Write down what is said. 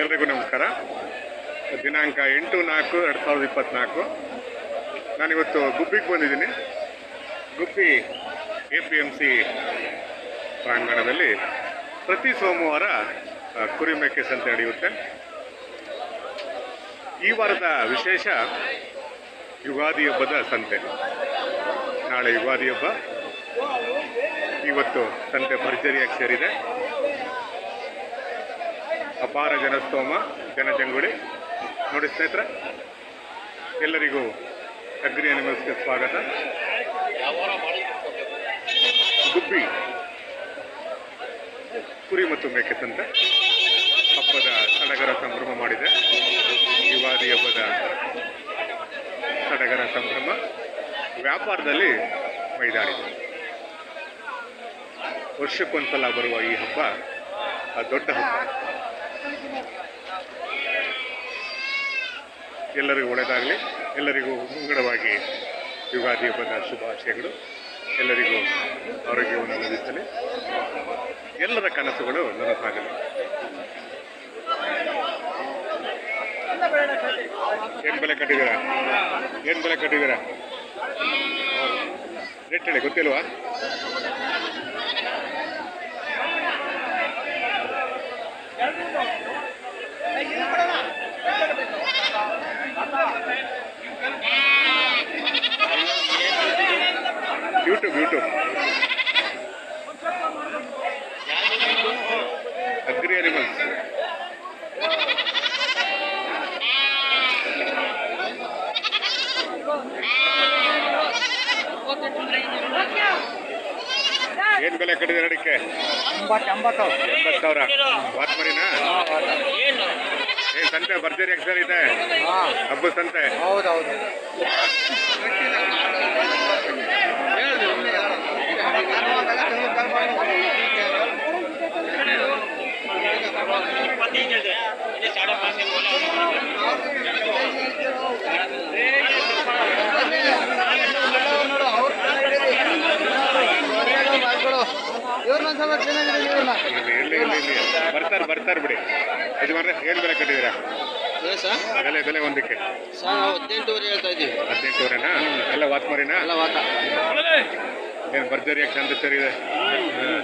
ಎಲ್ರಿಗೂ ನಮಸ್ಕಾರ. ದಿನಾಂಕ ಎಂಟು ನಾಲ್ಕು ಎರಡು ಸಾವಿರದ ಇಪ್ಪತ್ತ್ನಾಲ್ಕು ನಾನಿವತ್ತು ಗುಬ್ಬಿಗೆ ಬಂದಿದ್ದೀನಿ. Gubbi A P M C ಪ್ರಾಂಗಣದಲ್ಲಿ ಪ್ರತಿ ಸೋಮವಾರ ಕುರಿ ಮೇಕೆ ಸಂತೆ ನಡೆಯುತ್ತೆ. ಈ ವಾರದ ವಿಶೇಷ ಯುಗಾದಿ ಹಬ್ಬದ ಸಂತೆ. ನಾಳೆ ಯುಗಾದಿ ಹಬ್ಬ. ಇವತ್ತು ಸಂತೆ ಭರ್ಜರಿಯಾಗಿ ಸೇರಿದೆ. ಅಪಾರ ಜನಸ್ತೋಮ, ಜನಜಂಗುಳಿ. ನೋಡಿ ಸ್ನೇಹಿತರೆ, ಎಲ್ಲರಿಗೂ ಅಗ್ರಿ ಅನಿಮಲ್ಸ್ಗೆ ಸ್ವಾಗತ. ಗುಬ್ಬಿ, ಕುರಿ ಮತ್ತು ಮೇಕೆ ತಂತೆ. ಹಬ್ಬದ ಸಡಗರ ಸಂಭ್ರಮ ಮಾಡಿದೆ. ಯುಗಾದಿ ಹಬ್ಬದ ಸಡಗರ ಸಂಭ್ರಮ ವ್ಯಾಪಾರದಲ್ಲಿ ಮೈದಾಡಿದೆ. ವರ್ಷಕ್ಕೊಂದ್ಸಲ ಬರುವ ಈ ಹಬ್ಬ ದೊಡ್ಡ ಹಬ್ಬ. ಎಲ್ಲರಿಗೂ ಒಳ್ಳೆಯದಾಗಲಿ ಎಲ್ಲರಿಗೂ ಮುಂಗಡವಾಗಿ ಯುಗಾದಿ ಹಬ್ಬದ ಶುಭಾಶಯಗಳು. ಎಲ್ಲರಿಗೂ ಆರೋಗ್ಯವನ್ನು ಲಭಿಸಲಿ ಎಲ್ಲರ ಕನಸುಗಳು ನನಸಾಗಲಿ ಏನು ಬೆಲೆ ಕಟ್ಟಿದ್ದೀರಾ? ಏನು ಬೆಲೆ ಕಟ್ಟಿದ್ದೀರಾ? ರೇಟ್ ಹೇಳಿ, ಗೊತ್ತಿಲ್ವಾ? ಯೂಟ್ಯೂಬ್ ಯೂಟ್ಯೂಬ್ ಅಗ್ರಿ ಅನಿಮಲ್ಸ್ ಏನ್ ಬೆಲೆ ಕಟ್ಟಿದೆ ಅಡಿಕೆ? ಎಂಬತ್ತು ಎಂಬತ್ತು ಎಂಬತ್ತು ಸಾವಿರ. ವಾತ್ ಮರಿನಾ ಏನ್ ಸಂತೆ ಭರ್ಜರಿ ಸರ್ ಇದೆ. ಹಬ್ಬದ ಸಂತೆ. ಹೌದೌದು. ಯಜಮಾನ್ರೆ ಏನ್ ಬೆಲೆ ಕಟ್ಟಿದ್ದೀರಾ? ಸರ್ ಬೆಲೆ ಬೆಲೆ ಒಂದಕ್ಕೆ. ಸರ್ ನಾವು ಹದಿನೆಂಟುವರೆ ಹೇಳ್ತಾ ಇದ್ದೀವಿ. ಹದಿನೆಂಟುವರೆನಾ ಎಲ್ಲ ವಾತ್ ಮರಿನಾ? ಎಲ್ಲ ವಾತ. ಏನು ಭರ್ಜರಿಯಾಗಿ ಚಂದ ಸರ್ ಇದೆ? ಹ್ಮ್.